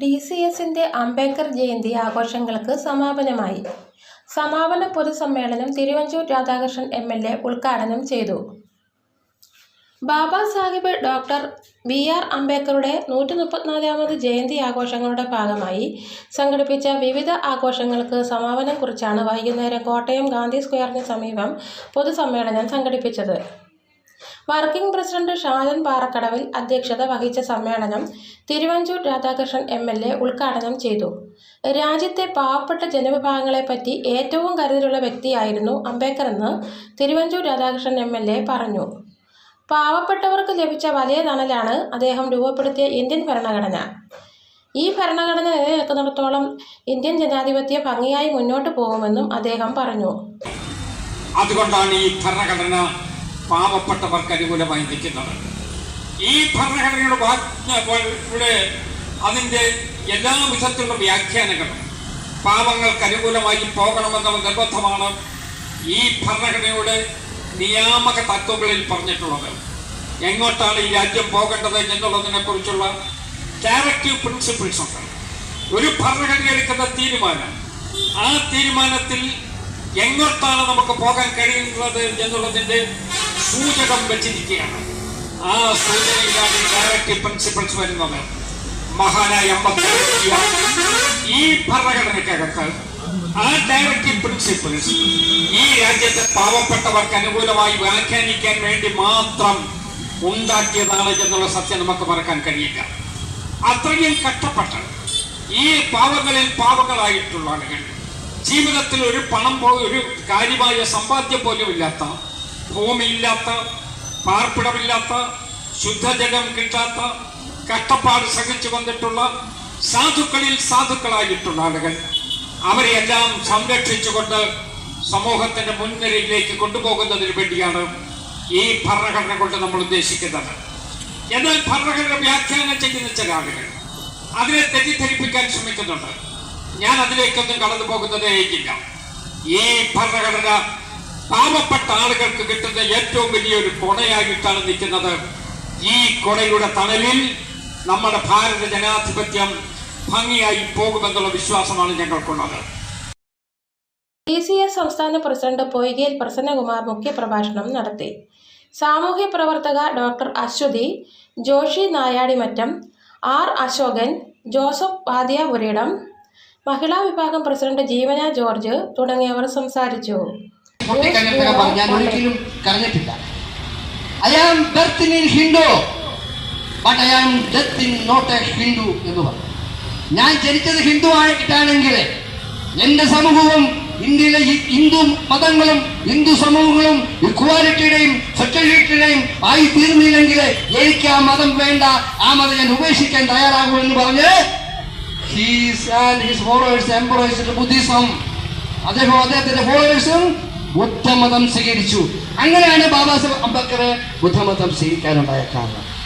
D C എസിന്റെ അംബേദ്കർ ജയന്തി ആഘോഷങ്ങൾക്ക് സമാപനമായി. സമാപന പൊതുസമ്മേളനം Thiruvanchoor Radhakrishnan M L A ഉദ്ഘാടനം ചെയ്തു. Baba Saheb doctor B. R. അംബേദ്കറുടെ നൂറ്റി മുപ്പത്തിനാലാമത് ജയന്തി ആഘോഷങ്ങളുടെ ഭാഗമായി സംഘടിപ്പിച്ച വിവിധ ആഘോഷങ്ങൾക്ക് സമാപനം കുറിച്ചാണ് വൈകുന്നേരം കോട്ടയം ഗാന്ധി സ്ക്വയറിന് സമീപം പൊതുസമ്മേളനം സംഘടിപ്പിച്ചത്. വർക്കിംഗ് പ്രസിഡന്റ് ഷാജൻ പാറക്കടവിൽ അധ്യക്ഷത വഹിച്ച സമ്മേളനം Thiruvanchoor Radhakrishnan M L A ഉദ്ഘാടനം ചെയ്തു. രാജ്യത്തെ പാവപ്പെട്ട ജനവിഭാഗങ്ങളെപ്പറ്റി ഏറ്റവും കരുതലുള്ള വ്യക്തിയായിരുന്നു അംബേദ്കർ എന്ന് Thiruvanchoor Radhakrishnan M L A പറഞ്ഞു. പാവപ്പെട്ടവർക്ക് ലഭിച്ച വലിയ തണലാണ് അദ്ദേഹം രൂപപ്പെടുത്തിയ ഇന്ത്യൻ ഭരണഘടന. ഈ ഭരണഘടന നിലനിൽക്കുന്നിടത്തോളം ഇന്ത്യൻ ജനാധിപത്യം ഭംഗിയായി മുന്നോട്ട് പോകുമെന്നും അദ്ദേഹം പറഞ്ഞു. അതുകൊണ്ടാണ് ഈ ഭരണഘടന പാവപ്പെട്ടവർക്ക് അനുകൂലമായി നിൽക്കുന്നത്. ഈ ഭരണഘടനയുടെ അതിന്റെ എല്ലാ വിധത്തിലുള്ള വ്യാഖ്യാനങ്ങളും പാവങ്ങൾക്ക് അനുകൂലമായി പോകണമെന്നവർ നിർബന്ധമാണ് ഈ ഭരണഘടനയുടെ നിയാമക തത്വങ്ങളിൽ പറഞ്ഞിട്ടുള്ളത്. എങ്ങോട്ടാണ് ഈ രാജ്യം പോകേണ്ടത് എന്നുള്ളതിനെ കുറിച്ചുള്ള ഡയറക്റ്റീവ് പ്രിൻസിപ്പിൾസ് ഉണ്ട്. ഒരു ഭരണഘടന എടുക്കുന്ന തീരുമാനം ആ തീരുമാനത്തിൽ എങ്ങോട്ടാണ് നമുക്ക് പോകാൻ കഴിയുന്നത് എന്നുള്ളതിന്റെ സൂചകം വെച്ചിരിക്കുകയാണ്. ആ സൂചനയിലാണ് ഡയറക്റ്റീവ് പ്രിൻസിപ്പൾസ് വരുന്നത് മഹാനായ ഈ ഭരണഘടനയ്ക്കകത്ത്. ആ ഡയറക്ട് പ്രിൻസിപ്പിൾസ് ഈ രാജ്യത്തെ പാവപ്പെട്ടവർക്ക് അനുകൂലമായി വ്യാഖ്യാനിക്കാൻ വേണ്ടി മാത്രം ഉണ്ടാക്കിയതാണ് എന്നുള്ള സത്യം നമുക്ക് മറക്കാൻ കഴിയില്ല. അത്രയും കഷ്ടപ്പെട്ട് ഈ പാവങ്ങളിൽ പാവങ്ങളായിട്ടുള്ള ആളുകൾ. ജീവിതത്തിൽ ഒരു പണം ഒരു കാര്യമായ സമ്പാദ്യം പോലും ഇല്ലാത്ത ഭൂമിയില്ലാത്ത പാർപ്പിടമില്ലാത്ത ശുദ്ധജലം കിട്ടാത്ത കഷ്ടപ്പാട് സഹിച്ചു വന്നിട്ടുള്ള സാധുക്കളിൽ സാധുക്കളായിട്ടുള്ള ആളുകൾ അവരെയെല്ലാം സംരക്ഷിച്ചുകൊണ്ട് സമൂഹത്തിന്റെ മുൻനിരയിലേക്ക് കൊണ്ടുപോകുന്നതിന് വേണ്ടിയാണ് ഈ ഭരണഘടന കൊണ്ട് നമ്മൾ ഉദ്ദേശിക്കുന്നത്. എന്നാൽ ഭരണഘടന വ്യാഖ്യാനം ചെയ്യുന്ന ചില ആളുകൾ അതിനെ തെറ്റിദ്ധരിപ്പിക്കാൻ ശ്രമിക്കുന്നുണ്ട്. ഞാൻ അതിലേക്കൊന്നും കടന്നു പോകുന്നതേയില്ല ഈ ഭരണഘടന പാവപ്പെട്ട ആളുകൾക്ക് കിട്ടുന്ന ഏറ്റവും വലിയൊരു കൊടയായിട്ടാണ് നിൽക്കുന്നത്. ഈ കൊടയുടെ തണലിൽ നമ്മുടെ ഭാരത ജനാധിപത്യം ഭംഗിയായി പോകുമെന്നുള്ള വിശ്വാസമാണ് ഞങ്ങൾക്കുള്ളത്. ഡി സി എസ് സംസ്ഥാന പ്രസിഡന്റ് പൊയ്കയിൽ പ്രസന്നകുമാർ മുഖ്യപ്രഭാഷണം നടത്തി. സാമൂഹ്യ പ്രവർത്തക doctor Aswathy Joshi നായാടിമറ്റം R Ashokan Joseph വാദിയാപുരിടം മഹിളാ വിഭാഗം പ്രസിഡന്റ് ജീവന ജോർജ് തുടങ്ങിയവർ സംസാരിച്ചു. പൊട്ടിക്കരഞ്ഞിട്ട് പറഞ്ഞു. ഞാൻ ഒരിക്കലും കരഞ്ഞിട്ടില്ല. I am birth in Hindu but I am death in not a Hindu എന്ന് പറഞ്ഞു. ഞാൻ ജനിച്ചത് ഹിന്ദു ആയിട്ടാണെങ്കിൽ എന്റെ സമൂഹവും ഇന്ത്യയിലെ ഹിന്ദു മതങ്ങളും ഹിന്ദു സമൂഹങ്ങളും ഇക്വാലിറ്റിയുടെയും ഫെർട്ടിലിറ്റിയുടെയും ആയി തീർന്നില്ലെങ്കിൽ എനിക്ക് ആ മതം വേണ്ട. ആ മതം ഞാൻ ഉപേക്ഷിക്കാൻ തയ്യാറാകുമെന്ന് പറഞ്ഞ് he's and his followers employees Buddhism അദ്ദേഹം അദ്ദേഹത്തിന്റെ ഫോളോവേഴ്സും ബുദ്ധമതം സ്വീകരിച്ചു. അങ്ങനെയാണ് ബാബാ സാഹേബ് അംബേദ്കർ ബുദ്ധമതം സ്വീകരിക്കാനുണ്ടായ കാരണം.